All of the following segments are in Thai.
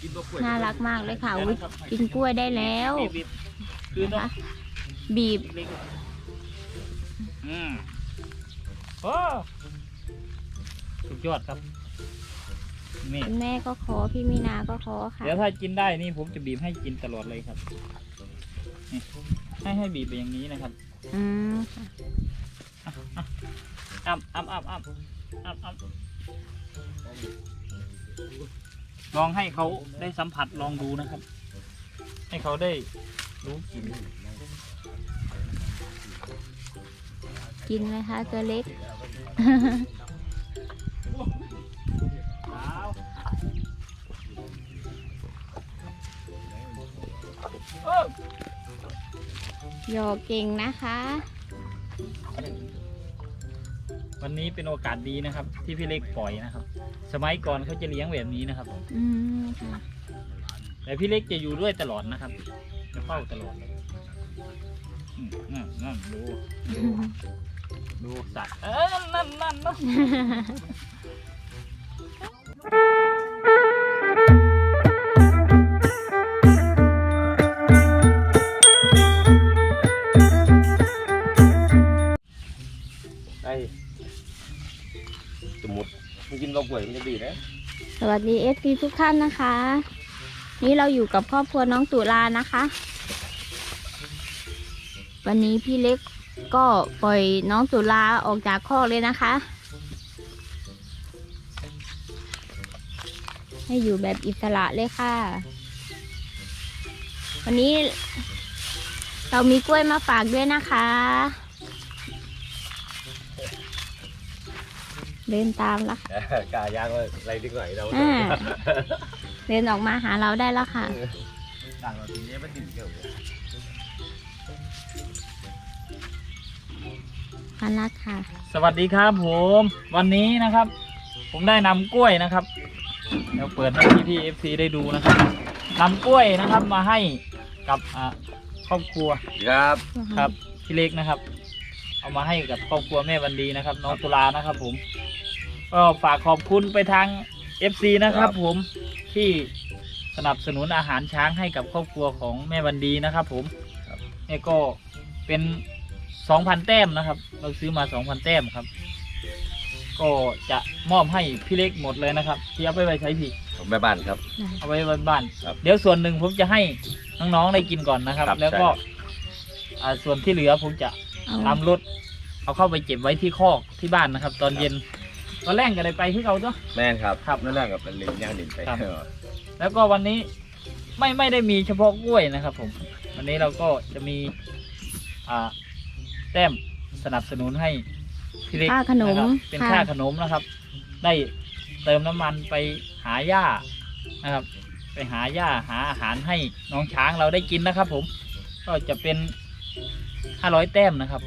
กินตัวกล้วยน่ารักมากเลยค่ะอุ๊ยกินกล้วยได้แล้วบีบบีบคือต้องนะคะบีบ เล็กๆอืมโอ้สุดยอดครับ นี่ คุณแม่ก็ขอพี่มีนาก็ขอค่ะ เดี๋ยวถ้ากินได้นี่ผมจะบีบให้กินตลอดเลยครับนี่ให้ให้บีบไปอย่างนี้นะครับอืมค่ะอ้ำอ้ำอ้ำอ้ำอ้ำอ้ำ ลองให้เขาได้สัมผัสลองดูนะครับ ให้เขาได้รู้กลิ่นกินเลยค่ะตัวเล็กหยอกเก่งนะคะ วันนี้เป็นโอกาสดีนะครับ ที่พี่เล็กปล่อยนะครับ สมัยก่อนเขาจะเลี้ยงแบบนี้นะครับอืมค่ะแต่พี่เล็กจะอยู่ด้วยตลอดนะครับ จะเฝ้าตลอดเลยอืมนั่นนั่นดูดูดูสัตว์เออนั่นนั่นนั่น สวัสดีเอฟซีทุกท่านนะคะ นี่เราอยู่กับครอบครัวน้องตุลานะคะ วันนี้พี่เล็กก็ปล่อยน้องตุลาออกจากคอกเลยนะคะ ให้อยู่แบบอิสระเลยค่ะ วันนี้เรามีกล้วยมาฝากด้วยนะคะ เดินตามแล้วค่ะกายางว่าอะไรดีกว่าเราอ่าเดินออกมาหาเราได้แล้วค่ะต่างเราทีนี้มันดีเกี่ยวกับพันรักค่ะ สวัสดีครับผม วันนี้นะครับ ผมได้นำกล้วยนะครับเดี๋ยวเปิดให้พี่พี่เอฟซีได้ดูนะครับนำกล้วยนะครับมาให้กับอ่าครอบครัวครับครับพี่เล็กนะครับ เอามาให้กับครอบครัวแม่วันดีนะครับ น้องตุลานะครับผม ก็ฝากขอบคุณไปทาง FC นะครับ ผมที่สนับสนุนอาหารช้างให้กับครอบครัวของแม่วันดีนะครับ ผมนี่ก็เป็นสองพันแต้มนะครับ เราซื้อมาสองพันแต้มครับ ก็จะมอบให้พี่เล็กหมดเลยนะครับที่เอาไปไว้ใช้พี่ผมแม่บ้านครับ เอาไว้บนบ้าน ครับเดี๋ยวส่วนหนึ่งผมจะให้น้องๆได้กินก่อนนะครับ ครับแล้วก็ใช่ อ่าส่วนที่เหลือผมจะเอานำรถเอาเข้าไปเก็บไว้ที่คอกที่บ้านนะครับ ตอนเย็น ตอนแรกก็ได้ไปที่เขาตัวแม่นครับครับนั่นแหละกับเป็นลิงย่างดินไปครับเออแล้วก็วันนี้ไม่ไม่ได้มีเฉพาะกล้วยนะครับ ผม วันนี้เราก็จะมี อ่า แต้มสนับสนุนให้พี่เล็กค่าขนมนะครับเป็นค่ะ ค่าขนมนะครับ ได้เติมน้ำมันไปหาหญ้านะครับ ไปหาหญ้าหาอาหารให้น้องช้างเราได้กินนะครับ ผม ก็จะเป็นห้าร้อยแต้มนะครับ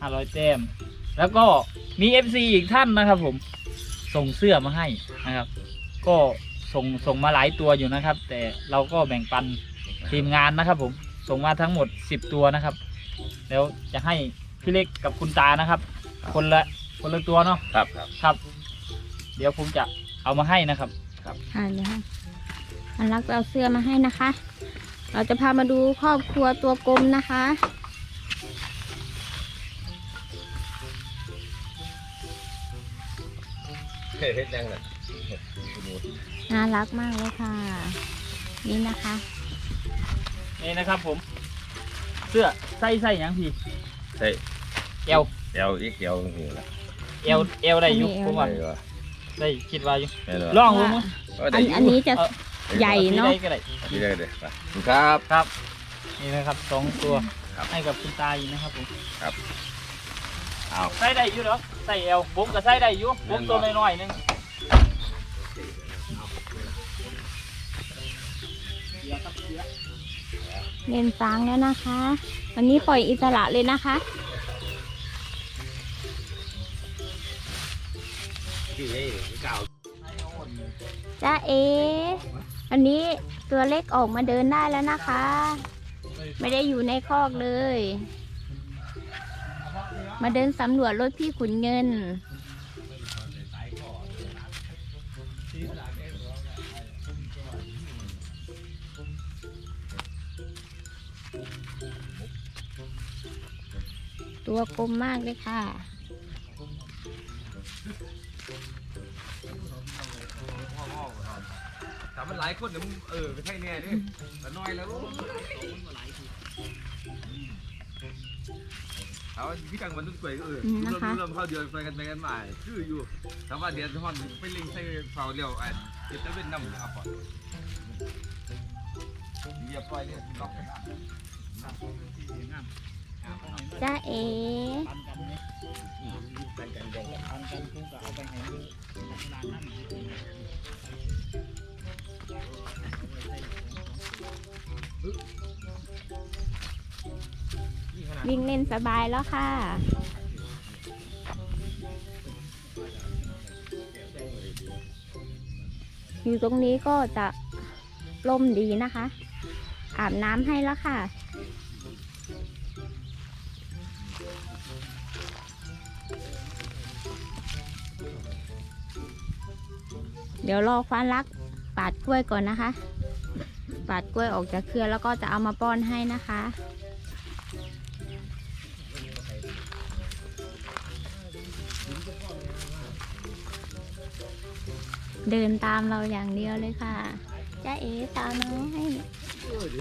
ห้าร้อยแต้ม แล้วก็มีเอฟซีอีกท่านนะครับ ผมส่งเสื้อมาให้นะครับ ก็ส่งส่งมาหลายตัวอยู่นะครับ แต่เราก็แบ่งปันทีมงานนะครับ ผมส่งมาทั้งหมดสิบตัวนะครับ แล้วจะให้พี่เล็กกับคุณตานะครับ คนละคนละตัวเนาะครับครับครับ เดี๋ยวผมจะเอามาให้นะครับ ค่ะเดี๋ยวค่ะพันรักไปเอาเสื้อมาให้นะคะ เราจะพามาดูครอบครัวตัวกลมนะคะ เฮ็ดยังน่ะน่ารักมากเลยค่ะ นี่นะคะ นี่นะครับผม เสื้อใส่ใส่หยังพี่ใช่เอวเอวอีกเอวนี่แหละเอวเอวได้อยู่อันนี้ ผมว่าเอวได้คิดว่าอยู่แม่นลองดูมั้งอันอันนี้จะใหญ่เนอะที่ได้ก็ได้นี่ได้เลยไปครับ ครับ นี่นะครับสองตัวครับให้กับคุณตาอีกนะครับผมครับ เอาใส่ได้อยู่เนาะใส่เอวผมก็ใส่ได้อยู่ผมตัวน้อยๆหนึงเล่นฟางแล้วนะคะ วันนี้ปล่อยอิสระเลยนะคะที่นี่เก่าจ้าเอวันนี้ตัวเล็กออกมาเดินได้แล้วนะคะ ไม่ได้อยู่ในคอกเลย มาเดินสำรวจรถพี่ขุนเงิน ตัวกลมมากเลยค่ะ แต่มันหลายคนเดี๋ยวเออไปใช่แน่ดิแต่น้อยแล้ว เอาพี่กังวันนุ่นกล้วยก็เอออืมรวนะมคะรวมเข้าเดือนไปกันไปกันมาคืออยู่แต่ว่าเดือนที่ฮอนไปเล็งใส่เฝ้าเลี้ยวอันเดี๋ยวจะเป็นน้ำเอาก่อนเรียบร้อยเลยล็อกไปแล้วจ้าเอปันกันเนี่ยแบ่งกันแบ่งกันปันกันคุณก็เอาไปให้ดูนาน วิ่งเล่นสบายแล้วค่ะ อยู่ตรงนี้ก็จะล่มดีนะคะ อาบน้ำให้แล้วค่ะ เดี๋ยวรอควานรักปาดกล้วยก่อนนะคะ ปาดกล้วยออกจากเครือแล้วก็จะเอามาป้อนให้นะคะ เดินตามเราอย่างเดียวเลยค่ะจ้าเอ๋สาวน้อยเออดิ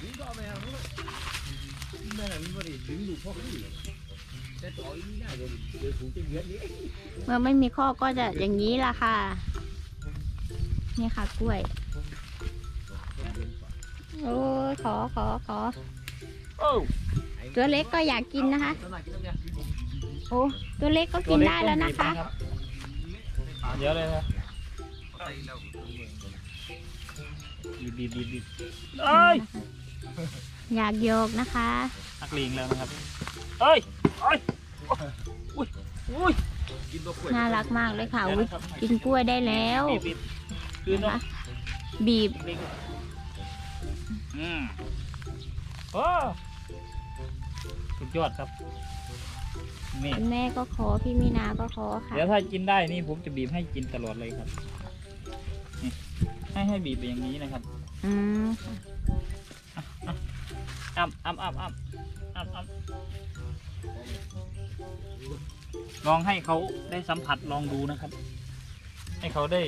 ดึงก็แม่แม่นั่นมันบ่ได้ดึงลูกพ่อขึ้นแต่ต่อยนี่ได้เดี๋ยวเดี๋ยวผูกจะเยือนนี่เมื่อไม่มีข้อก็จะอย่างนี้ล่ะค่ะ นี่ค่ะกล้วย โอ้ขอขอขอตัวเล็กก็อยากกินนะคะ โอ้ตัวเล็กก็กินได้แล้วนะคะเดี๋ยวเลยนะใส่แล้ว บีบบีบบีบบีบเอ้ยอยากโยกนะคะนักเลงแล้วนะครับเอ้ยเอ้ยอุ้ยอุ้ยกินตัวกล้วยน่ารักมากเลยค่ะเดี๋ยวอุ๊ยนะครับกินกล้วยได้แล้วบีบบีบคืนนะเนาะคะบีบเล็กอืมโอ้สุดยอดครับนี่คุณแม่ก็ขอพี่มีนาก็ขอค่ะ เดี๋ยวถ้ากินได้นี่ผมจะบีบให้กินตลอดเลยครับนี่ ให้ให้บีบไปอย่างนี้นะครับอืมค่ะอ้ำอ้ำอ้ำอ้ำอ้ำอ้ำลองให้เขาได้สัมผัสลองดูนะครับ ให้เขาได้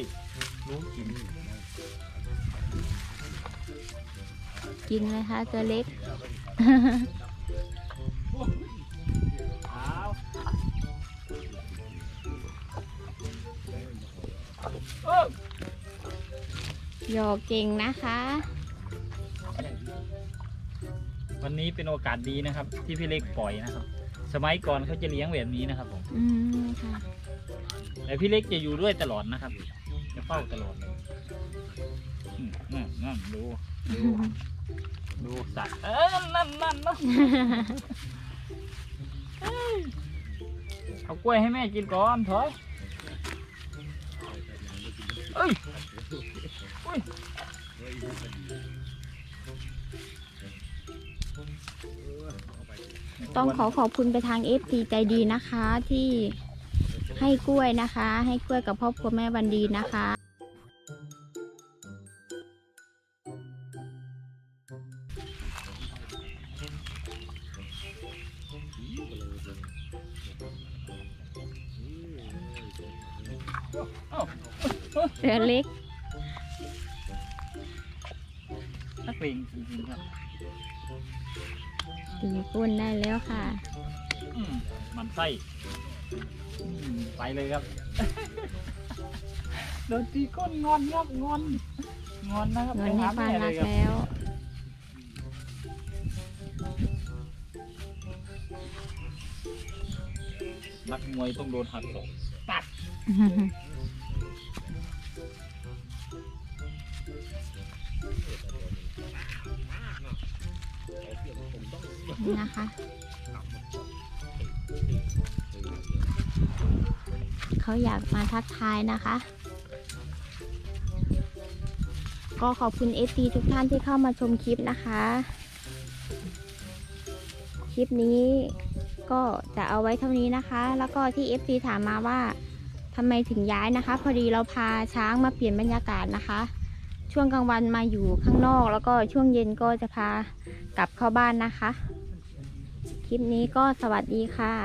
รู้กลิ่นกินเลยค่ะตัวเล็กอ้าวเออ โยกเก่งนะคะ วันนี้เป็นโอกาสดีนะครับ ที่พี่เล็กปล่อยนะครับ สมัยก่อนเขาจะเลี้ยงแบบนี้นะครับผมอืมค่ะแต่พี่เล็กจะอยู่ด้วยตลอดนะครับ จะเฝ้าตลอดเลยอืมนั่นนั่นดูดูดูสัตว์เออนั่นนั่นนั่นเอ้ยเอากล้วยให้แม่กินก่อนถอยเอ้ยอุ้ย ต้องขอขอบคุณไปทางเอฟซีใจดีนะคะที่ให้กล้วยนะคะ ให้กล้วยกับครอบครัวแม่วันดีนะคะเสือเล็ก นักเลงจริงๆครับตีก้นได้แล้วค่ะ อืมมันไส้อืมไปเลยครับ โดนตีก้นงอนครับงอนงอนนะครับเงินให้ความรักไปหแม่เลยครับแล้วนักมวยต้องโดนหักศอก นี่นะคะเขาอยากมาทักทายนะคะ ก็ขอบคุณ FT ทุกท่านที่เข้ามาชมคลิปนะคะ คลิปนี้ก็จะเอาไว้เท่านี้นะคะ แล้วก็ที่ FT ถามมาว่าทำไมถึงย้ายนะคะ พอดีเราพาช้างมาเปลี่ยนบรรยากาศนะคะ ช่วงกลางวันมาอยู่ข้างนอก แล้วก็ช่วงเย็นก็จะพากลับเข้าบ้านนะคะ คลิปนี้ก็สวัสดีค่ะ